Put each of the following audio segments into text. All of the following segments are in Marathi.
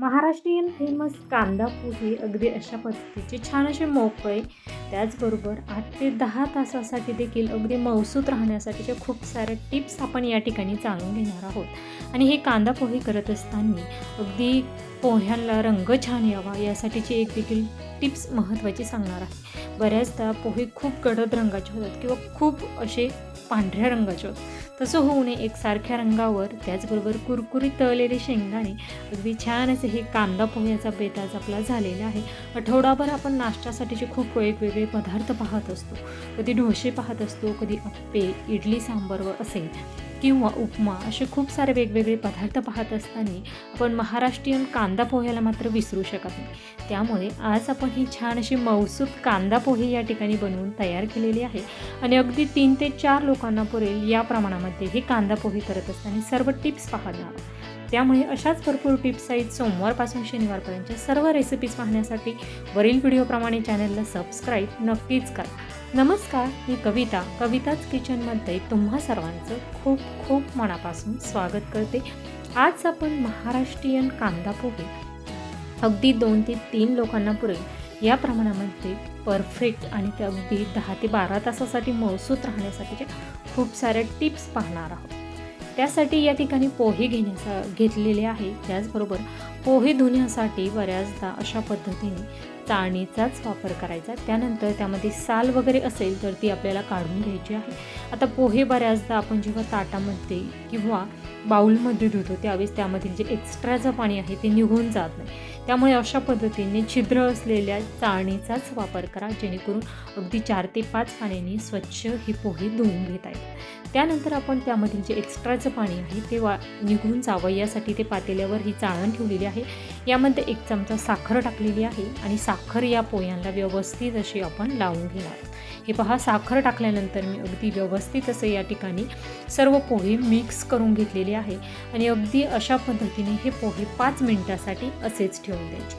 महाराष्ट्रीयन फेमस कांदा पोहे अगदी अशा पद्धतीचे छान असे मोकळे त्याचबरोबर आठ ते दहा तासासाठी देखील अगदी मौसूत राहण्यासाठीच्या खूप साऱ्या टिप्स आपण या ठिकाणी जाणून घेणार आहोत. आणि हे कांदा पोहे करत असताना अगदी पोह्यांना रंग छान यावा यासाठीची एक देखील टिप्स महत्त्वाची सांगणार आहे. बऱ्याचदा पोहे खूप गडद रंगाचे होतात किंवा खूप असे पांढऱ्या रंगाचे होतात. तसं होऊ नये. एकसारख्या रंगावर त्याचबरोबर कुरकुरीत तळलेले शेंगदाणे. अगदी छान असे हे कांदा पोह्याचा बेताज आपला झालेला आहे. आठवडाभर आपण नाश्त्यासाठीचे खूप वेगवेगळे पदार्थ पाहत असतो. कधी डोसे पाहत असतो कधी अप्पे इडली सांबर असेल किंवा उपमा असे खूप सारे वेगवेगळे पदार्थ पाहत असताना आपण महाराष्ट्रीयन कांदा पोह्याला मात्र विसरू शकत नाही. त्यामुळे आज आपण ही छान अशी मौसूत कांदा पोहे या ठिकाणी बनवून तयार केलेली आहे आणि अगदी तीन ते चार लोकांना पुरेल या प्रमाणामध्ये हे कांदा पोहे करत असताना सर्व टिप्स पाहत आहोत त्यामुळे अशाच भरपूर टिप्स आहेत. सोमवारपासून शनिवारपर्यंतच्या सर्व रेसिपीज पाहण्यासाठी वरील व्हिडिओप्रमाणे चॅनलला सबस्क्राईब नक्कीच करा. नमस्कार मी कविता. कविताच किचनमध्ये तुम्हा सर्वांचं खूप खूप मनापासून स्वागत करते. आज आपण महाराष्ट्रीयन कांदा पोहे. अगदी दोन ते तीन लोकांना पुरेल. या प्रमाणामध्ये परफेक्ट आणि ते अगदी दहा ते बारा तासासाठी मौसूत राहण्यासाठीच्या खूप साऱ्या टिप्स पाहणार आहोत. त्यासाठी या ठिकाणी पोहे घेण्याचा घेतलेले आहे. त्याचबरोबर पोहे धुण्यासाठी बऱ्याचदा अशा पद्धतीने चाळणीचाच वापर करायचा. त्यानंतर त्यामध्ये साल वगैरे असेल तर ती आपल्याला काढून घ्यायची आहे. आता पोहे बऱ्याचदा आपण जेव्हा ताटामध्ये किंवा बाऊलमध्ये धुतो त्यावेळेस त्यामधील जे एक्स्ट्राचं पाणी आहे ते निघून जात नाही. त्यामुळे अशा पद्धतीने छिद्र असलेल्या चाळणीचाच वापर करा जेणेकरून अगदी चार ते पाच पाण्याने स्वच्छ ही पोहे धुवून घेता येतात. त्यानंतर आपण त्यामधील जे एक्स्ट्राचं पाणी आहे ते वा निघून जावं. यासाठी ते पातेल्यावर ही चाळण ठेवलेली आहे. यामध्ये एक चमचा साखर टाकलेली आहे आणि साखर या पोह्यांना व्यवस्थित अशी आपण लावून घेणार हे पहा साखर टाकल्यानंतर मी अगदी व्यवस्थित असं या ठिकाणी सर्व पोहे मिक्स करून घेतलेले आहे आणि अगदी अशा पद्धतीने हे पोहे पाच मिनटासाठी असेच ठेवून द्यायचे.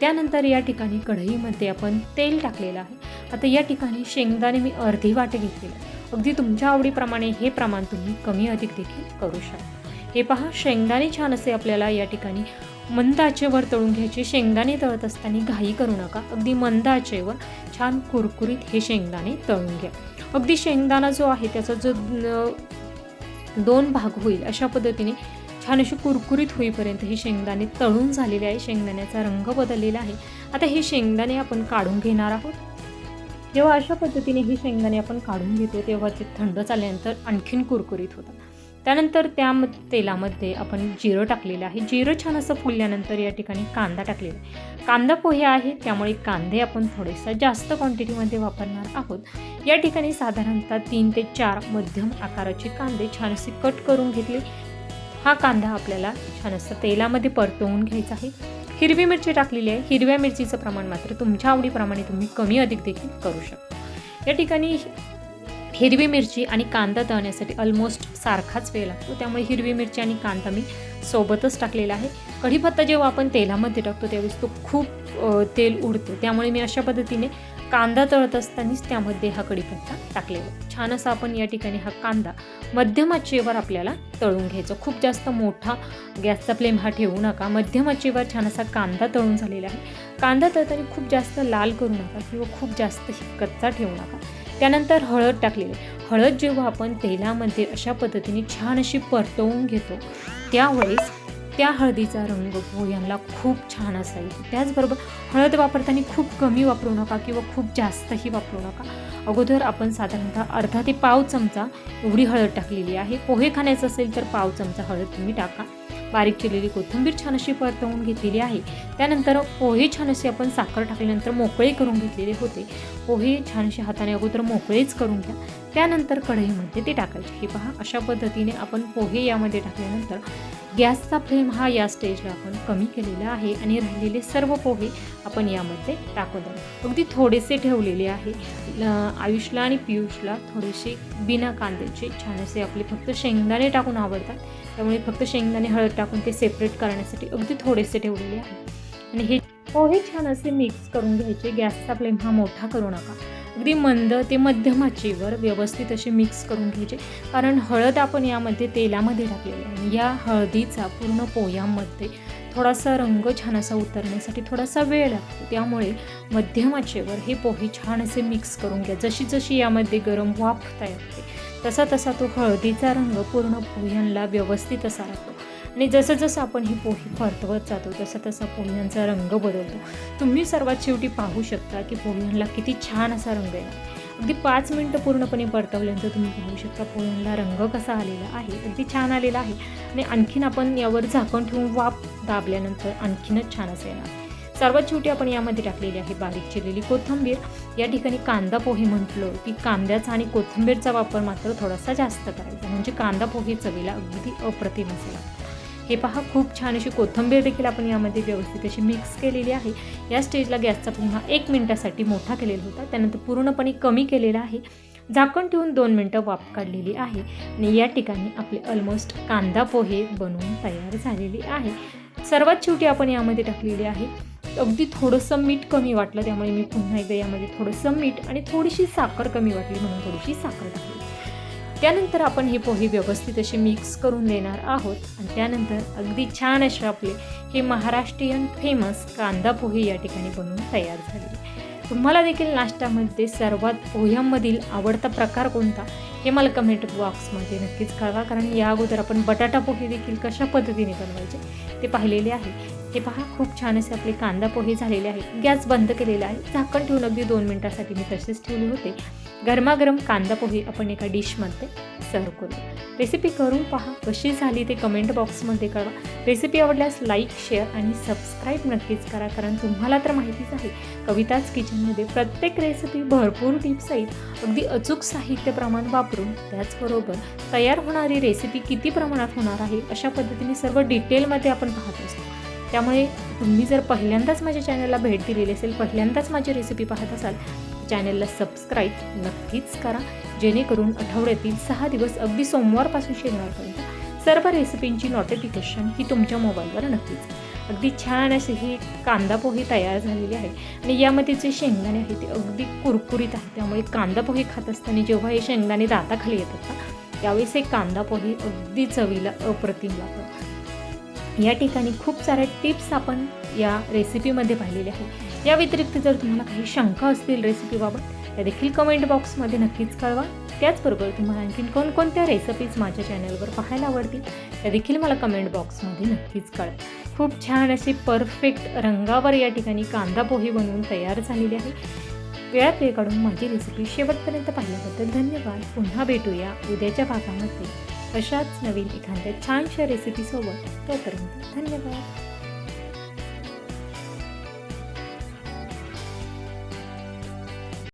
त्यानंतर या ठिकाणी कढईमध्ये आपण तेल टाकलेलं आहे. आता या ठिकाणी शेंगदाणे मी अर्धी वाट घेतलेले आहे. अगदी तुमच्या आवडीप्रमाणे हे प्रमाण तुम्ही कमी अधिक देखील करू शकता. हे पहा शेंगदाणे छान असे आपल्याला या ठिकाणी मंद आचेवर तळून घ्यायचे. शेंगदाणे तळत असताना घाई करू नका. अगदी मंद आचेवर छान कुरकुरीत हे शेंगदाणे तळून घ्या. अगदी शेंगदाणा जो आहे त्याचा जो दोन भाग होईल अशा पद्धतीने छान अशी कुरकुरीत होईपर्यंत हे शेंगदाणे तळून झालेले आहे. शेंगदाण्याचा रंग बदललेला आहे. आता हे शेंगदाणे आपण काढून घेणार आहोत. जेव्हा अशा पद्धतीने हे शेंगदाणे आपण काढून घेतो तेव्हा ते थंड झाल्यानंतर आणखीन कुरकुरीत होतात. त्यानंतर त्या म- तेलामध्ये आपण जिरं टाकलेलं आहे. जिरं छान असं फुलल्यानंतर या ठिकाणी कांदा टाकलेला आहे. कांदा पोहे आहे त्यामुळे कांदे आपण थोडेसा जास्त क्वांटिटीमध्ये वापरणार आहोत. या ठिकाणी साधारणतः तीन ते चार मध्यम आकाराचे कांदे छान असे कट करून घेतले. हा कांदा आपल्याला छान असं तेलामध्ये परतवून घ्यायचा आहे. हिरवी मिरची टाकलेली आहे. हिरव्या मिरचीचं प्रमाण मात्र तुमच्या आवडीप्रमाणे तुम्ही कमी अधिक देखील करू शकता. या ठिकाणी हिरवी मिरची आणि कांदा तळण्यासाठी ऑलमोस्ट सारखाच वेळ लागतो. त्यामुळे हिरवी मिरची आणि कांदा मी सोबतच टाकलेला आहे. कढीपत्ता जेव्हा आपण तेलामध्ये टाकतो त्यावेळेस तो खूप तेल उडतो. त्यामुळे मी अशा पद्धतीने कांदा तळत असतानाच त्यामध्ये हा कढीपत्ता टाकलेला छान असा आपण या ठिकाणी हा कांदा मध्यम आचेवर आपल्याला तळून घ्यायचा. खूप जास्त मोठा गॅसचा फ्लेम हा ठेवू नका. मध्यम आचेवर छान असा कांदा तळून झालेला आहे. कांदा तळताना खूप जास्त लाल करू नका किंवा खूप जास्त कच्चा ठेवू नका. त्यानंतर हळद टाकलेली आहे. हळद जेव्हा आपण तेलामध्ये अशा पद्धतीने छान अशी परतवून घेतो त्यावेळेस त्या हळदीचा रंग हो, पोह्यांना खूप छान असाईल त्याचबरोबर हळद वापरताना खूप कमी वापरू नका किंवा खूप जास्तही वापरू नका. अगोदर आपण साधारणतः अर्धा ते पाव चमचा एवढी हळद टाकलेली आहे. पोहे खाण्याचं असेल तर पाव चमचा हळद तुम्ही टाका. बारीक केलेली कोथिंबीर छान अशी परतवून घेतलेली आहे. त्यानंतर पोहे छान असे आपण साखर टाकल्यानंतर मोकळे करून घेतलेले होते. पोहे छान असे हाताने अगोदर मोकळेच करून घ्या. त्यानंतर कढईमध्ये ते टाकायचे. हे पहा अशा पद्धतीने आपण पोहे यामध्ये टाकल्यानंतर गॅसचा फ्लेम हा या स्टेजला आपण कमी केलेला आहे आणि राहिलेले सर्व पोहे आपण यामध्ये टाकत द्या. अगदी थोडेसे ठेवलेले आहे. आयुषला आणि पियुषला थोडेसे बिना कांद्याचे छान असे आपले फक्त शेंगदाणे टाकून आवडतात. त्यामुळे फक्त शेंगदाणे हळद टाकून ते सेपरेट करण्यासाठी अगदी थोडेसे ठेवलेले आहे. आणि हे पोहे छान असे मिक्स करून घ्यायचे. गॅसचा फ्लेम हा मोठा करू नका. अगदी मंद ते मध्यम आचेवर व्यवस्थित असे मिक्स करून घ्यायचे. कारण हळद आपण यामध्ये तेलामध्ये टाकलेली आहे. आणि या हळदीचा पूर्ण पोह्यांमध्ये थोडासा रंग छान असा उतरण्यासाठी थोडासा वेळ लागतो. त्यामुळे मध्यम आचेवर हे पोहे छान असे मिक्स करून घ्या. जशी जशी यामध्ये गरम वाफ तयार होते तसा तसा तो हळदीचा रंग पूर्ण पोह्यांना व्यवस्थित असा राहतो आणि जसं जसं आपण ही पोहे परतवत जातो तसं तसा पोह्यांचा रंग बदलतो. तुम्ही सर्वात शेवटी पाहू शकता की पोह्यांना किती छान असा रंग येणार अगदी पाच मिनटं पूर्णपणे परतवल्यानंतर तुम्ही पाहू शकता पोह्यांना रंग कसा आलेला आहे अगदी छान आलेला आहे. आणि आणखीन आपण यावर झाकण ठेवून वाफ दाबल्यानंतर आणखीनच छान असं येणार. सर्वात शेवटी आपण यामध्ये टाकलेली आहे बारीक चिरलेली कोथिंबीर. या ठिकाणी कांदा पोहे म्हटलं की कांद्याचा आणि कोथिंबीरचा वापर मात्र थोडासा जास्त करायचा. म्हणजे कांदा पोहे चवीला अगदी अप्रतिम असेल. हे पहा खूप छान अशी कोथिंबीर देखील आपण यामध्ये व्यवस्थित अशी मिक्स केलेली आहे. या स्टेजला गॅसचा पुन्हा एक मिनटासाठी मोठा केलेला होता. त्यानंतर पूर्णपणे कमी केलेला आहे. झाकण ठेवून दोन मिनटं वाफ काढलेली आहे आणि या ठिकाणी आपले ऑलमोस्ट कांदा पोहे बनवून तयार झालेली आहे. सर्वात शेवटी आपण यामध्ये टाकलेली आहे. अगदी थोडंसं मीठ कमी वाटलं त्यामुळे मी पुन्हा एकदा यामध्ये थोडंसं मीठ आणि थोडीशी साखर कमी वाटली म्हणून थोडीशी साखर टाकली. त्यानंतर आपण हे पोहे व्यवस्थित असे मिक्स करून देणार आहोत. आणि त्यानंतर अगदी छान असे आपले हे महाराष्ट्रीयन फेमस कांदा पोहे या ठिकाणी बनवून तयार झाले. तुम्हाला देखील नाश्त्यामध्ये सर्वात पोह्यांमधील आवडता प्रकार कोणता हे मला कमेंट बॉक्समध्ये नक्कीच कळवा. कारण या अगोदर आपण बटाटा पोहे देखील कशा पद्धतीने बनवायचे ते पाहिलेले आहे. हे पहा खूप छान असे आपले कांदा पोहे झालेले आहेत. गॅस बंद केलेला आहे. झाकण ठेवून अगदी दोन मिनटासाठी मी तसेच ठेवले होते. गरमागरम कांदा पोहे आपण एका डिशमध्ये सर्व करू. रेसिपी करून पहा कशी झाली ते कमेंट बॉक्समध्ये कळवा. रेसिपी आवडल्यास लाईक शेअर आणि सबस्क्राईब नक्कीच करा कारण तुम्हाला तर माहितीच आहे कविताच किचनमध्ये प्रत्येक रेसिपी भरपूर टिप्ससहित अगदी अचूक साहित्य प्रमाण वापरून त्याचबरोबर तयार होणारी रेसिपी किती प्रमाणात होणार आहे अशा पद्धतीने सर्व डिटेलमध्ये आपण पाहत असतो. त्यामुळे तुम्ही जर पहिल्यांदाच माझ्या चॅनलला भेट दिलेली असेल पहिल्यांदाच माझी रेसिपी पाहत असाल चॅनलला सबस्क्राईब नक्कीच करा. जेणेकरून आठवड्यातील सहा दिवस अगदी सोमवारपासून शनिवारपर्यंत सर्व रेसिपींची नोटिफिकेशन ही तुमच्या मोबाईलवर नक्कीच अगदी छान असे ही कांदा पोहे तयार झालेली आहे. आणि यामध्ये जे शेंगदाणे आहेत ते अगदी कुरकुरीत आहेत. त्यामुळे कांदा पोहे खात असताना जेव्हा हे शेंगदाणे दाताखाली येतात ना त्यावेळेस हे कांदा पोहे अगदी चवीला अप्रतिम लागतात. या ठिकाणी खूप साऱ्या टिप्स आपण या रेसिपीमध्ये पाहिलेल्या आहेत. या व्यतिरिक्त जर तुम्हाला काही शंका असतील रेसिपीबाबत त्या देखील कमेंट बॉक्समध्ये नक्कीच कळवा. त्याचबरोबर तुम्हाला आणखीन कोणकोणत्या रेसिपीज माझ्या चॅनलवर पाहायला आवडतील त्या देखील मला कमेंट बॉक्समध्ये नक्कीच कळवा. खूप छान अशी परफेक्ट रंगावर या ठिकाणी कांदा पोहे बनवून तयार झालेली आहे. वेळात वेळ काढून माझी रेसिपी शेवटपर्यंत पाहिल्याबद्दल धन्यवाद. पुन्हा भेटूया उद्याच्या भागामध्ये. अशाच नवीन एखाद्या छानशा रेसिपीसोबत तोपर्यंत धन्यवाद.